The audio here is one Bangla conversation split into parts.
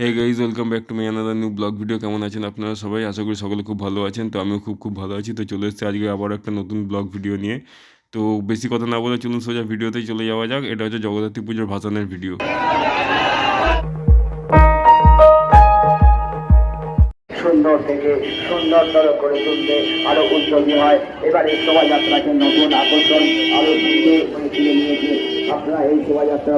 Hey guys welcome back to my another new vlog video কেমন আছেন আপনারা সবাই? আশা করি সকলে খুব ভালো আছেন। তো আমিও খুব খুব ভালো আছি। তো চলে এসেছি আজকে আবার একটা নতুন ব্লগ ভিডিও নিয়ে। তো বেশি কথা না বলে চলুন সোজা ভিডিওতেই চলে যাওয়া যাক। এটা হচ্ছে জগদ্ধাত্রী পুজোর ভাসানের ভিডিও আপনারা এই শোভাযাত্রা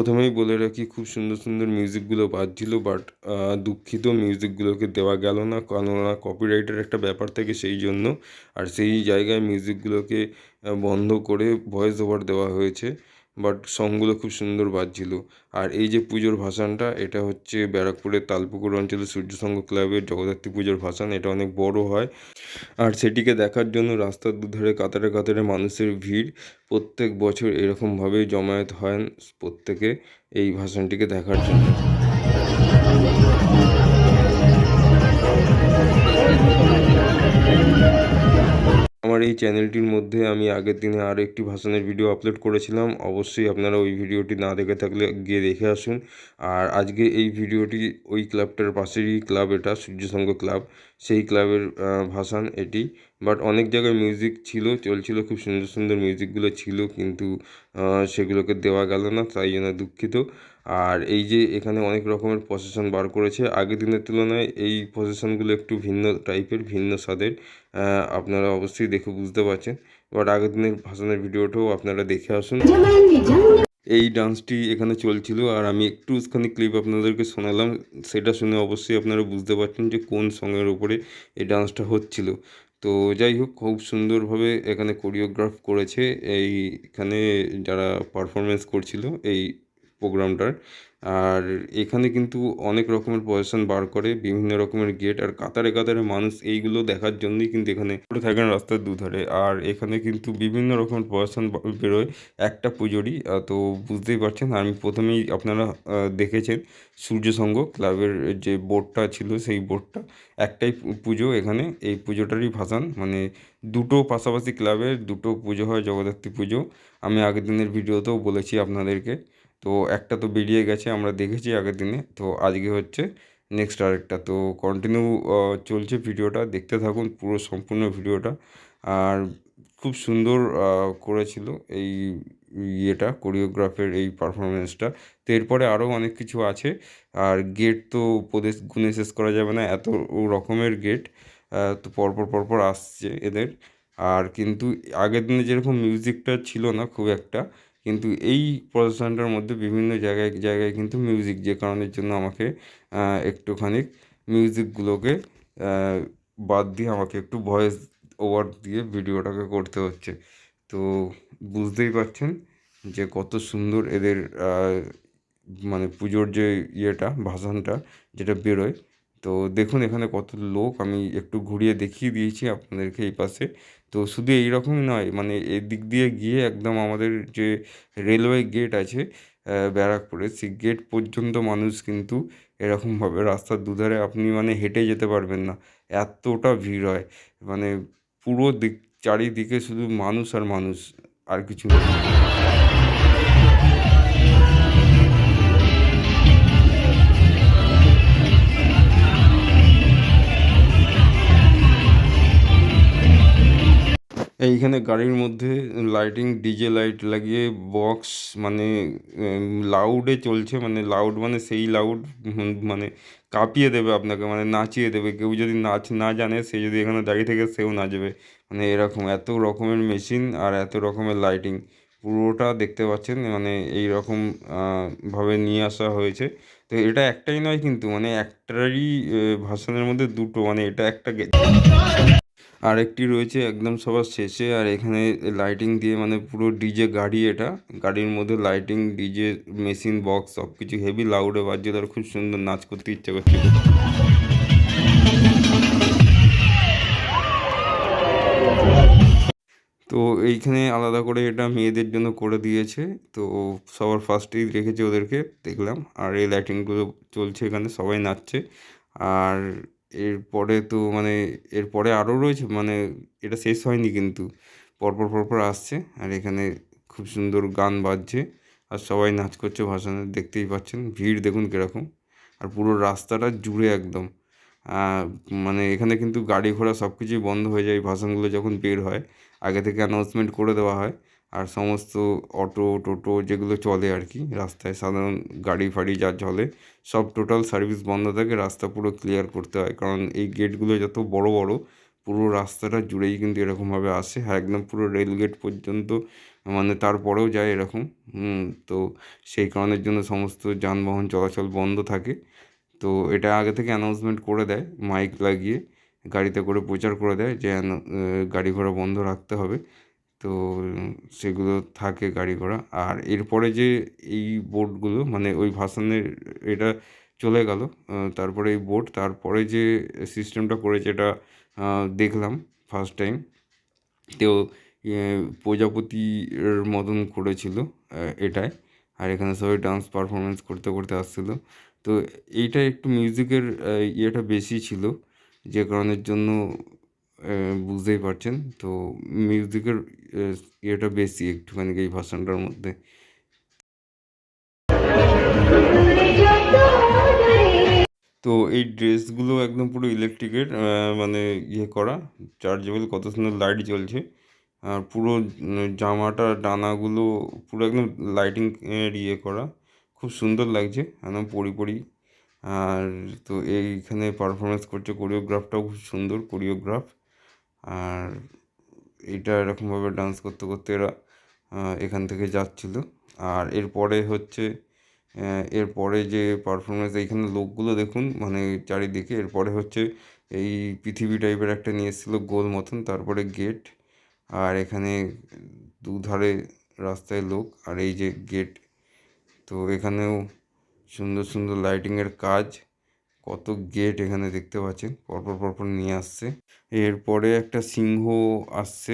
প্রথমেই বলে রাখি, খুব সুন্দর সুন্দর মিউজিকগুলো বাজছিল বাট দুঃখিত মিউজিকগুলোকে দেওয়া গেল না, কেননা কপিরাইটের একটা ব্যাপার থাকে সেই জন্য, আর সেই জায়গায় মিউজিকগুলোকে বন্ধ করে ভয়েস ওভার দেওয়া হয়েছে। বাট সংগুলো খুব সুন্দর বাজছিল। আর এই যে পুজোর ভাসানটা, এটা হচ্ছে ব্যারাকপুরের তালপুকুর অঞ্চলের সূর্যসংঘ ক্লাবের জগদ্ধাত্রী পুজোর ভাসান, এটা অনেক বড় হয়। আর সেটিকে দেখার জন্য রাস্তার দুধারে কাতারে কাতারে মানুষের ভিড়। প্রত্যেক বছর এরকমভাবেই জমায়েত হয় প্রত্যেকে এই ভাসানটিকে দেখার জন্য। আমার এই চ্যানেলটির মধ্যে আমি আগের দিনে আরও একটি ভাসানের ভিডিও আপলোড করেছিলাম। অবশ্যই আপনারা ওই ভিডিওটি না দেখে থাকলে গিয়ে দেখে আসুন। আর আজকে এই ভিডিওটি ওই ক্লাবটার পাশেরই ক্লাব এটা সূর্যসংঘ ক্লাব। সেই ক্লাবের ভাসান এটি। বাট অনেক জায়গায় মিউজিক ছিল, চলছিল, খুব সুন্দর সুন্দর মিউজিকগুলো ছিল। কিন্তু সেগুলোকে দেওয়া গেল না, তাই জন্য দুঃখিত। আর এই যে এখানে অনেক রকমের প্রসেশন বার করেছে। আগের দিনের তুলনায় এই প্রসেশনগুলো একটু ভিন্ন টাইপের ভিন্ন স্বাদের আপনারা অবশ্যই দেখে বুঝতে পারছেন। বাট আগের দিনের ভাসানের ভিডিওটাও আপনারা দেখে আসুন। এই ডান্সটি এখানে চলছিল আর আমি একটুখানি ক্লিপ আপনাদেরকে শোনালাম। সেটা শুনে অবশ্যই আপনারা বুঝতে পারছেন যে কোন সঙের উপরে এই ডান্সটা হচ্ছিল। তো যাই হোক, খুব সুন্দরভাবে এখানে কোরিওগ্রাফ করেছে। এইখানে যারা পারফরমেন্স করছিল, এই প্রোগ্রামটার। আর এখানে কিন্তু অনেক রকমের পজিশন বার করে, বিভিন্ন রকমের গেট আর কাতারে কাতারে মানুষ এইগুলো দেখার জন্যই কিন্তু এখানে পড়ে থাকেন রাস্তার দুধারে। আর এখানে কিন্তু বিভিন্ন রকমের পজিশন বেরোয় একটা পুজোরই। তো বুঝতেই পারছেন, আমি প্রথমেই আপনারা দেখেছেন সূর্যসংঘ ক্লাবের যে বোর্ডটা ছিল সেই বোর্ডটা। একটাই পুজো এখানে, এই পুজোটারই ভাসান। মানে দুটো পাশাপাশি ক্লাবের দুটো পুজো হয়, জগদ্ধাত্রী পুজো। আমি আগের দিনের ভিডিওতেও বলেছি আপনাদেরকে। তো একটা তো বেরিয়ে গেছে, আমরা দেখেছি আগের দিনে। তো আজকে হচ্ছে নেক্সট আরেকটা। তো কন্টিনিউ চলছে ভিডিওটা। দেখতে থাকুন পুরো সম্পূর্ণ ভিডিওটা। আর খুব সুন্দর করেছিল এই ইয়েটা কোরিওগ্রাফের এই পারফরমেন্সটা তো এরপরে আরও অনেক কিছু আছে। আর গেট তো উপদেশ গুণে শেষ করা যাবে না, এত রকমের গেট তো পরপর পরপর আসছে এদের। আর কিন্তু আগের দিনে যেরকম মিউজিকটা ছিল না খুব একটা কিন্তু এই প্রদর্শনটার মধ্যে বিভিন্ন জায়গায় জায়গায় কিন্তু মিউজিক যে কারণের জন্য আমাকে একটুখানি মিউজিকগুলোকে বাদ দিয়ে আমাকে একটু ভয়েস ওভার দিয়ে ভিডিওটাকে করতে হচ্ছে। তো বুঝতেই পারছেন যে কত সুন্দর এদের মানে পুজোর যে ইয়েটা ভাসানটা যেটা বেরোয় তো দেখুন, এখানে কত লোক। আমি একটু ঘুরিয়ে দেখিয়ে দিয়েছি আপনাদেরকে এই পাশে। তো শুধু এই রকমই নয় মানে এদিক দিয়ে গিয়ে একদম আমাদের যে রেলওয়ে গেট আছে ব্যারাকপুরে, সেই গেট পর্যন্ত মানুষ কিন্তু এরকমভাবে রাস্তার দুধারে আপনি মানে হেঁটে যেতে পারবেন না। এতটা ভিড় হয়। মানে পুরো দিক, চারিদিকে শুধু মানুষ আর মানুষ, আর কিছু না। এইখানে গাড়ির মধ্যে লাইটিং ডিজে লাইট লাগিয়ে বক্স মানে লাউডে চলছে মানে লাউড মানে সেই লাউড মানে কাঁপিয়ে দেবে আপনাকে মানে নাচিয়ে দেবে। কেউ যদি নাচ না জানে, সে যদি এখানে দাঁড়িয়ে থেকে সেও নাচবে। মানে এরকম, এত রকমের মেশিন আর এত রকমের লাইটিং পুরোটা দেখতে পাচ্ছেন মানে এই রকম ভাবে নিয়ে আসা হয়েছে। তো এটা একটাই নয় কিন্তু মানে একটারই ভাষণের মধ্যে দুটো মানে এটা একটা গে- আরেকটি রয়েছে, একদম সবার শেষে। আর এখানে লাইটিং দিয়ে মানে পুরো ডিজে গাড়ি এটা। গাড়ির মধ্যে লাইটিং ডিজে মেশিন বক্স সব কিছু হেভি লাউডে বাজছে। তার খুব সুন্দর নাচ করতে ইচ্ছে করছে। তো এইখানে আলাদা করে এটা মেয়েদের জন্য করে দিয়েছে। তো সবার ফার্স্টেই রেখেছে ওদেরকে, দেখলাম। আর এই লাইটিংগুলো চলছে এখানে, সবাই নাচছে। আর এরপরে তো মানে এরপরে আরও রয়েছে মানে এটা শেষ হয়নি কিন্তু। পরপর পরপর আসছে আর এখানে খুব সুন্দর গান বাজছে আর সবাই নাচ করছে ভাসানে দেখতেই পাচ্ছেন, ভিড় দেখুন কীরকম। আর পুরো রাস্তাটা জুড়ে একদম। মানে এখানে কিন্তু গাড়ি ঘোড়া সব কিছুই বন্ধ হয়ে যায় ভাসানগুলো যখন বের হয়, আগে থেকে অ্যানাউন্সমেন্ট করে দেওয়া হয় আর সমস্ত অটো, টোটো যেগুলো চলে আর কি রাস্তায়, সাধারণ গাড়ি ফাড়ি যা চলে, সব টোটাল সার্ভিস বন্ধ থাকে, রাস্তা পুরো ক্লিয়ার করতে হয়। কারণ এই গেটগুলো যত বড় বড়, পুরো রাস্তাটা জুড়েই কিন্তু এরকমভাবে আসে। হ্যাঁ একদম পুরো রেল গেট পর্যন্ত মানে তারপরেও যায় এরকম। তো সেই কারণের জন্য সমস্ত যানবাহন চলাচল বন্ধ থাকে। তো এটা আগে থেকে অ্যানাউন্সমেন্ট করে দেয় মাইক লাগিয়ে, গাড়িতে করে প্রচার করে দেয় যে গাড়ি ঘোড়া বন্ধ রাখতে হবে। তো সেগুলো থাকে গাড়ি ঘোড়া। আর এরপরে যে এই বোটগুলো মানে ওই ভাসানের এটা চলে গেল তারপরে এই বোট, তারপরে যে সিস্টেমটা করেছে এটা দেখলাম ফার্স্ট টাইম তো প্রজাপতির মতন করেছিল এটায় আর এখানে সবাই ডান্স পারফরমেন্স করতে করতে আসছিল। তো এইটা একটু মিউজিকের ইয়েটা বেশি ছিল, যে কারণের জন্য বুঝতেই পারছেন। তো মিউজিকের ইয়েটা বেশি একটুখানি এই ভাষণটার মধ্যে। তো এই ড্রেসগুলো একদম পুরো ইলেকট্রিকের মানে ইয়ে করা চার্জেবল কত সুন্দর লাইট জ্বলছে। আর পুরো জামাটা, ডানাগুলো পুরো একদম লাইটিং ইয়ে করা, খুব সুন্দর লাগছে, একদম পরি পরি। আর তো এইখানে পারফরমেন্স করছে কোরিওগ্রাফটাও খুব সুন্দর কোরিওগ্রাফ আর এটা এরকমভাবে ডান্স করতে করতে এরা এখান থেকে যাচ্ছিল। আর এরপরে হচ্ছে এরপরে যে পারফরমেন্স এইখানে লোকগুলো দেখুন মানে চারিদিকে, এরপরে হচ্ছে এই পৃথিবী টাইপের একটা নিয়ে এসেছিল গোল মতন, তারপরে গেট আর এখানে দুধারে রাস্তায় লোক, আর এই যে গেট তো এখানেও সুন্দর সুন্দর লাইটিংয়ের কাজ। কত গেট এখানে দেখতে পাচ্ছেন। পরপর পরপর নিয়ে আসছে। এরপরে একটা সিংহ আসছে।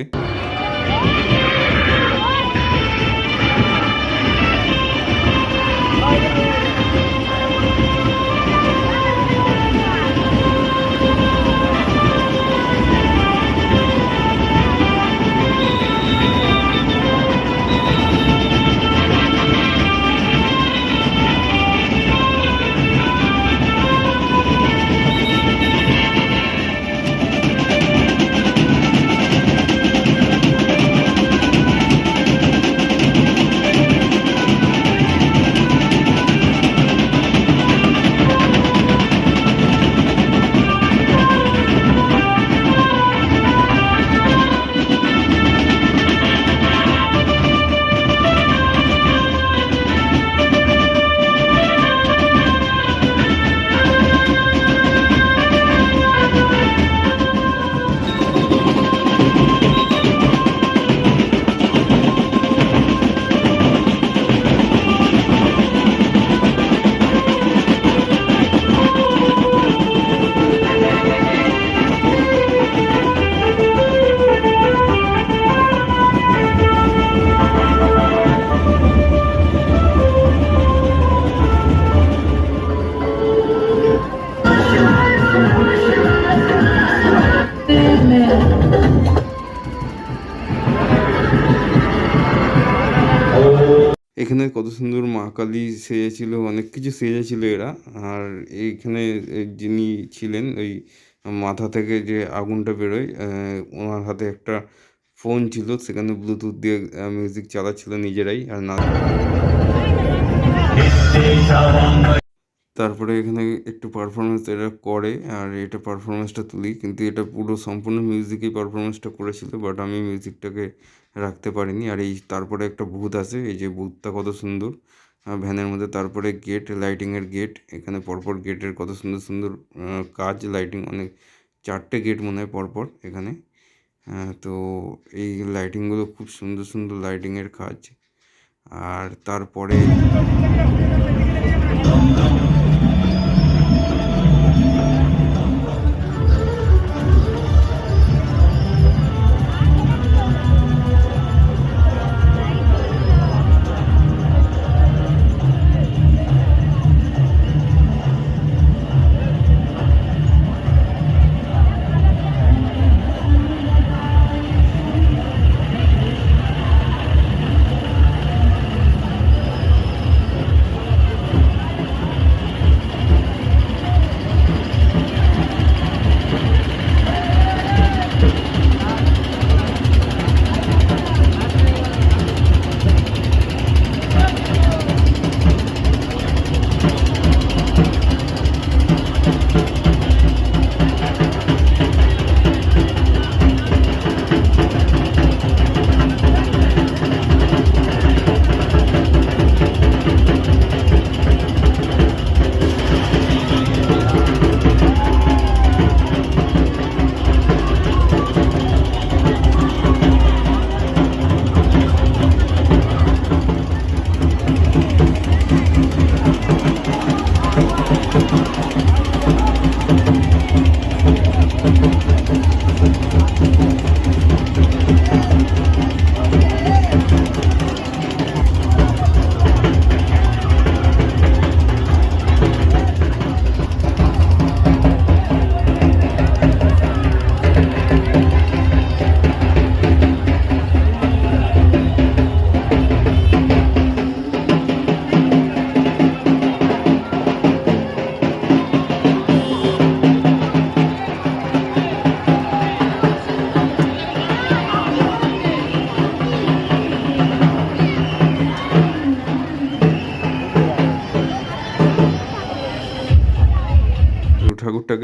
কত সুন্দর মা কালী সেজেছিল, অনেক কিছু সেজেছিল এরা। আর এইখানে যিনি ছিলেন, ওই মাথা থেকে যে আগুনটা বেরোয় ওনার হাতে একটা ফোন ছিল, সেখানে ব্লুটুথ দিয়ে মিউজিক চালাচ্ছিল নিজেরাই, আর না তারপরে এখানে একটু পারফরমেন্স এরা করে, আর এটা পারফরমেন্সটা তুলি। কিন্তু এটা পুরো সম্পূর্ণ মিউজিকই পারফরমেন্সটা করেছিল বাট আমি মিউজিকটাকে রাখতে পারিনি। আর এই তারপরে একটা ভূত আছে, এই যে ভূতটা কত সুন্দর। ভ্যানের মধ্যে তারপরে গেট লাইটিংয়ের গেট এখানে পরপর গেটের কত সুন্দর সুন্দর কাজ লাইটিং অনেক, চারটে গেট মনে হয় পরপর এখানে। তো এই লাইটিংগুলো খুব সুন্দর সুন্দর লাইটিংয়ের কাজ। আর তারপরে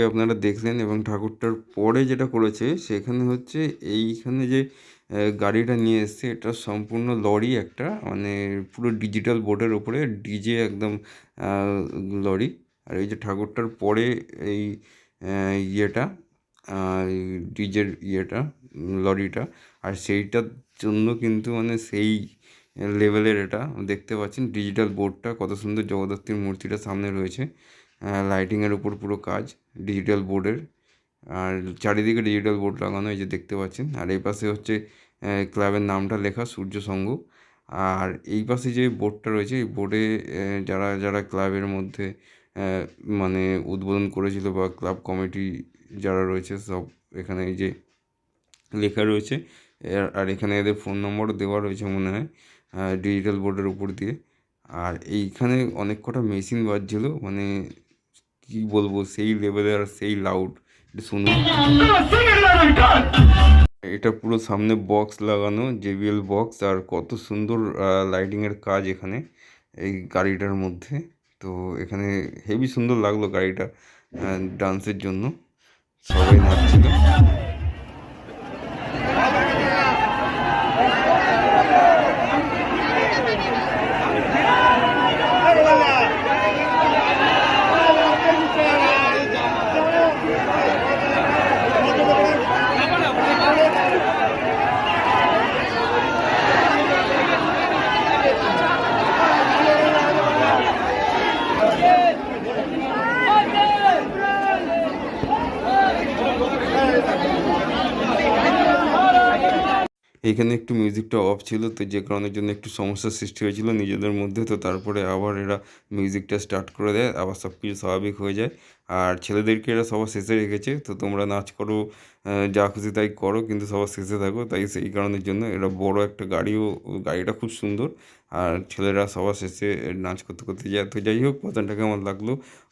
ঠাকুরটাকে আপনারা দেখলেন এবং ঠাকুরটার পরে যেটা করেছে সেখানে হচ্ছে এইখানে যে গাড়িটা নিয়ে এসছে, এটা সম্পূর্ণ লরি একটা মানে পুরো ডিজিটাল বোর্ডের ওপরে ডিজে একদম লরি। আর এই যে ঠাকুরটার পরে এই ইয়েটা ডিজের ইয়েটা, লরিটা, আর সেইটার জন্য কিন্তু মানে সেই লেভেলের এটা দেখতে পাচ্ছেন। ডিজিটাল বোর্ডটা কত সুন্দর জগদ্ধাত্রীর মূর্তিটা সামনে রয়েছে। লাইটিংয়ের উপর পুরো কাজ। ডিজিটাল বোর্ডের আর চারিদিকে ডিজিটাল বোর্ড লাগানো, এই যে দেখতে পাচ্ছেন। আর এই পাশে হচ্ছে ক্লাবের নামটা লেখা, সূর্য সংঘ আর এই পাশে যে বোর্ডটা রয়েছে, এই বোর্ডে যারা যারা ক্লাবের মধ্যে মানে উদ্বোধন করেছিল বা ক্লাব কমিটি যারা রয়েছে, সব এখানে এই যে লেখা রয়েছে। আর এখানে এদের ফোন নম্বরও দেওয়া রয়েছে মনে হয় ডিজিটাল বোর্ডের উপর দিয়ে। আর এইখানে অনেক কটা মেশিন বাজছিল মানে কি বলব, সেই লেভেলের আর সেই লাউড এটা শুনুন। এটা পুরো সামনে বক্স লাগানো জেবিএল বক্স আর কত সুন্দর লাইটিংয়ের কাজ এখানে, এই গাড়িটার মধ্যে। তো এখানে হেভি সুন্দর লাগল গাড়িটা ডান্সের জন্য। সবাই নাচছিল। এইখানে একটু মিউজিকটা অফ ছিল, তো যে কারণের জন্য একটু সমস্যার সৃষ্টি হয়েছিল নিজেদের মধ্যে, তো তারপরে আবার এরা মিউজিকটা স্টার্ট করে দেয়, আবার সব কিছু স্বাভাবিক হয়ে যায়। আর ছেলেদেরকে এরা সবার শেষে রেখেছে, তো তোমরা নাচ করো যা খুশি তাই করো, কিন্তু সবার শেষে থাকো, তাই সেই কারণের জন্য এরা বড় একটা গাড়িও, গাড়িটা খুব সুন্দর। আর ছেলেরা সবার শেষে নাচ করতে করতে যায়। তো যাই হোক ভাষণটা কেমন লাগল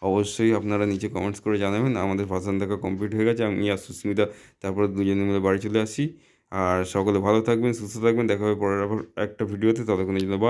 অবশ্যই আপনারা নিচে কমেন্টস করে জানাবেন। আমাদের ভাষণ দেখা কমপ্লিট হয়ে গেছে। আমি আর সুস্মিতা, তারপরে দুজনে মিলে বাড়ি চলে আসি। আর সকলে ভালো থাকবেন সুস্থ থাকবেন দেখা হবে পরের একটা ভিডিওতে ততক্ষণের জন্য বা